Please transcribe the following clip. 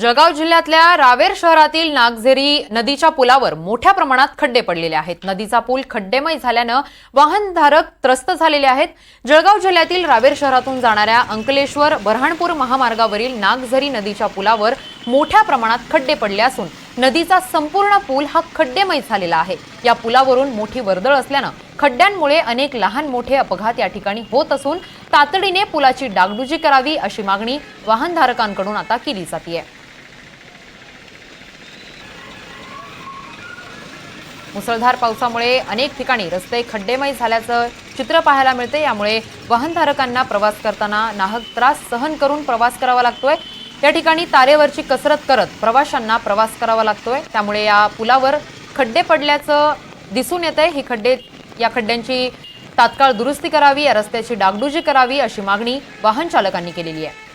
जळगाव जिल्ह्यातल्या रावेर शहरातील नागझेरी नदीच्या पुलावर मोठ्या प्रमाणात खड्डे पडलेले आहेत. नदीचा पूल खड्डेमय झाल्यानं वाहनधारक त्रस्त झालेले आहेत. जळगाव जिल्ह्यातील रावेर शहरातून जाणाऱ्या अंकलेश्वर बऱ्हाणपूर महामार्गावरील नागझरी नदीच्या पुलावर मोठ्या प्रमाणात खड्डे पडले असून नदीचा संपूर्ण पूल हा खड्डेमय झालेला आहे. या पुलावरून मोठी वर्दळ असल्यानं खड्ड्यांमुळे अनेक लहान मोठे अपघात या ठिकाणी होत असून तातडीने पुलाची डागडुजी करावी अशी मागणी वाहनधारकांकडून आता केली जाते मुसळधार पावसामुळे अनेक ठिकाणी रस्ते खड्डेमय झाल्याचं चित्र पाहायला मिळते. यामुळे वाहनधारकांना प्रवास करताना नाहक त्रास सहन करून प्रवास करावा लागतोय. या ठिकाणी तारेवरची कसरत करत प्रवाशांना प्रवास करावा लागतोय. त्यामुळे या पुलावर खड्डे पडल्याचं दिसून येत आहे ही खड्डे या खड्ड्यांची तात्काळ दुरुस्ती करावी या रस्त्याची डागडुजी करावी अशी मागणी वाहन चालकांनी केलेली आहे.